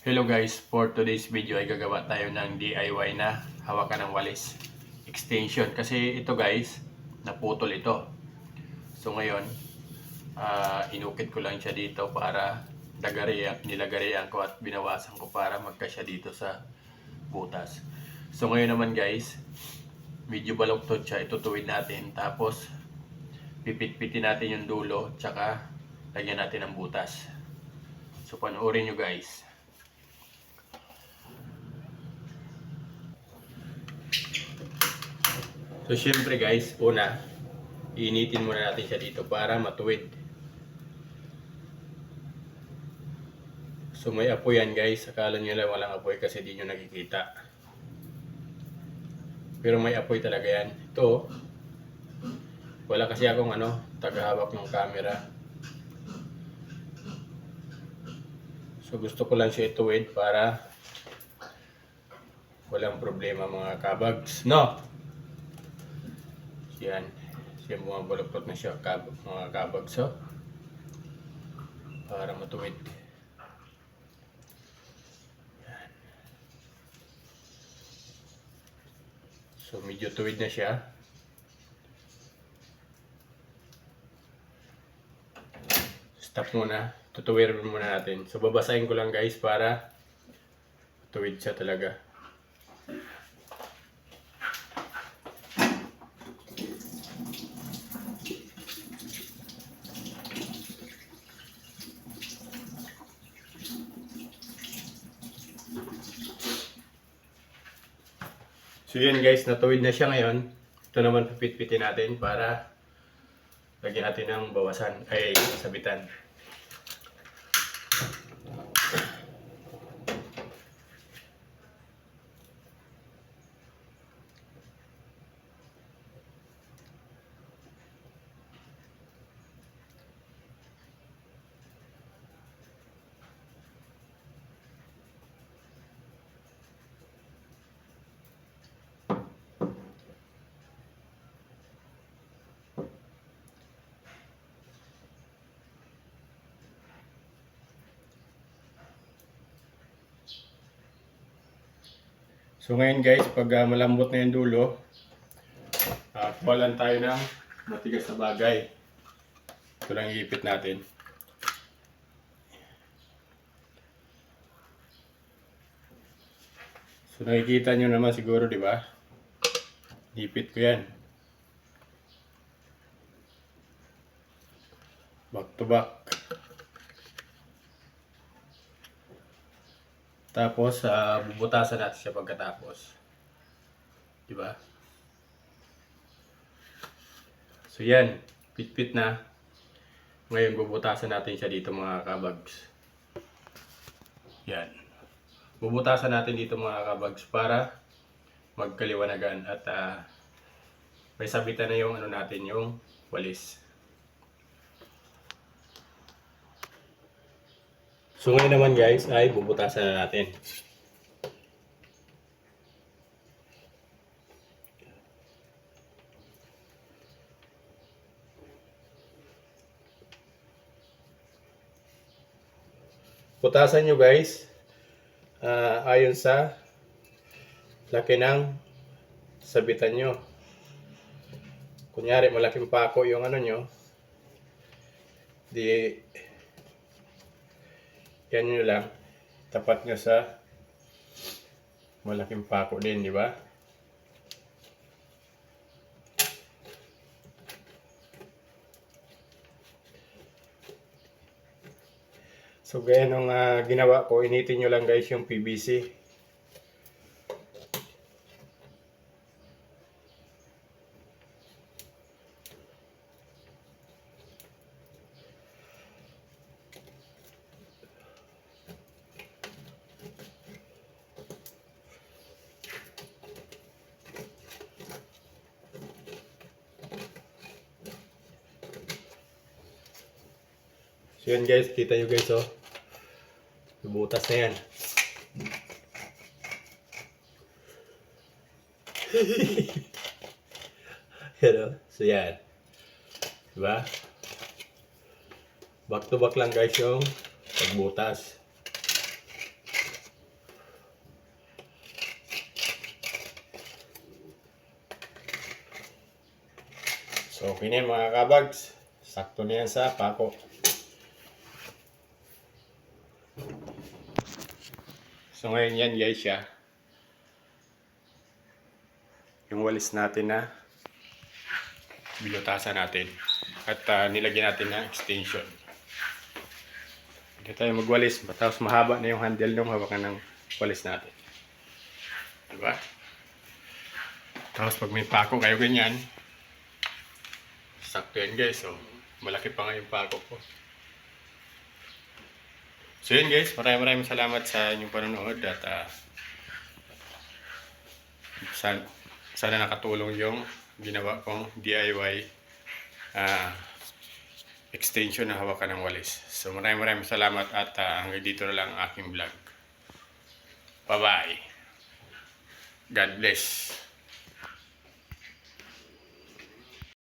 Hello guys, for today's video ay gagawa tayo ng DIY na hawakan ng walis extension kasi ito guys, naputol ito. So ngayon, ah, inukit ko lang siya dito para dagarian, nilagarian ko at binawasan ko para magkasya dito sa butas. So ngayon naman guys, medyo baluktot siya, itutuwid natin tapos pipit-pitin natin yung dulo tsaka lagyan natin ng butas. So panoorin nyo guys. So syempre guys, una, iinitin muna natin siya dito para matuwid. So may apoy yan guys, akala nyo lang walang apoy kasi di nyo nakikita. Pero may apoy talaga yan. Ito, wala kasi akong ano, tagahawak ng camera. So gusto ko lang siya ituwid para walang problema mga kabags. No! Yan. Siya baluktot na siya kab mga kabags. So, para matuwid. Yan. So medyo tuwid na siya. Stop muna. Tutuwirin muna natin. So babasahin ko lang guys para tuwid siya talaga. So yun guys, natuwid na siya ngayon. Ito naman pipit-pitin natin para lagyan natin ng bawasan, ay sabitan. So ngayon guys, pag ah, malambot na yung dulo, uh, kuha tayo ng matigas na bagay. Ito lang iipit natin. So nakikita nyo naman siguro, di ba? Ipit ko yan. Back to back. Tapos, ah, bubutasan natin siya pagkatapos. Di ba? So, yan. Pit-pit na. Ngayon, bubutasan natin siya dito mga kabags. Yan. Bubutasan natin dito mga kabags para magkaliwanagan at ah, may sabitan na yung ano natin, yung walis. So ngayon naman guys ay bubutasan na natin. Butasan nyo guys ah, ayon sa laki ng sabitan nyo. Kunyari malaking pako yung ano nyo, di yan nyo lang. Tapat nyo sa malaking pako din, di ba? So, gaya nung ah, ginawa ko, initin nyo lang guys yung PVC. So yan guys, kita nyo guys oh. Butas na yan. yan. Oh. So yan. Diba? Back to back lang guys yung pagbutas. So okay na yan mga kabags. Sakto na yan sa pako. So, ngayon yan guys siya. Yung walis natin na binutasan natin. At ah, nilagyan natin ng extension. Hindi tayo magwalis. Tapos mahaba na yung handle nung hawakan ng walis natin. Diba? Tapos pag may pako kayo ganyan, sakto yan guys. So, malaki pa nga yung pako ko. So yun guys, maraming maraming salamat sa inyong panonood at ah, sana, sana nakatulong yung ginawa kong DIY ah, extension na hawakan ng walis. So maraming maraming salamat at ah, hanggang dito na lang ang aking vlog. Bye-bye. God bless.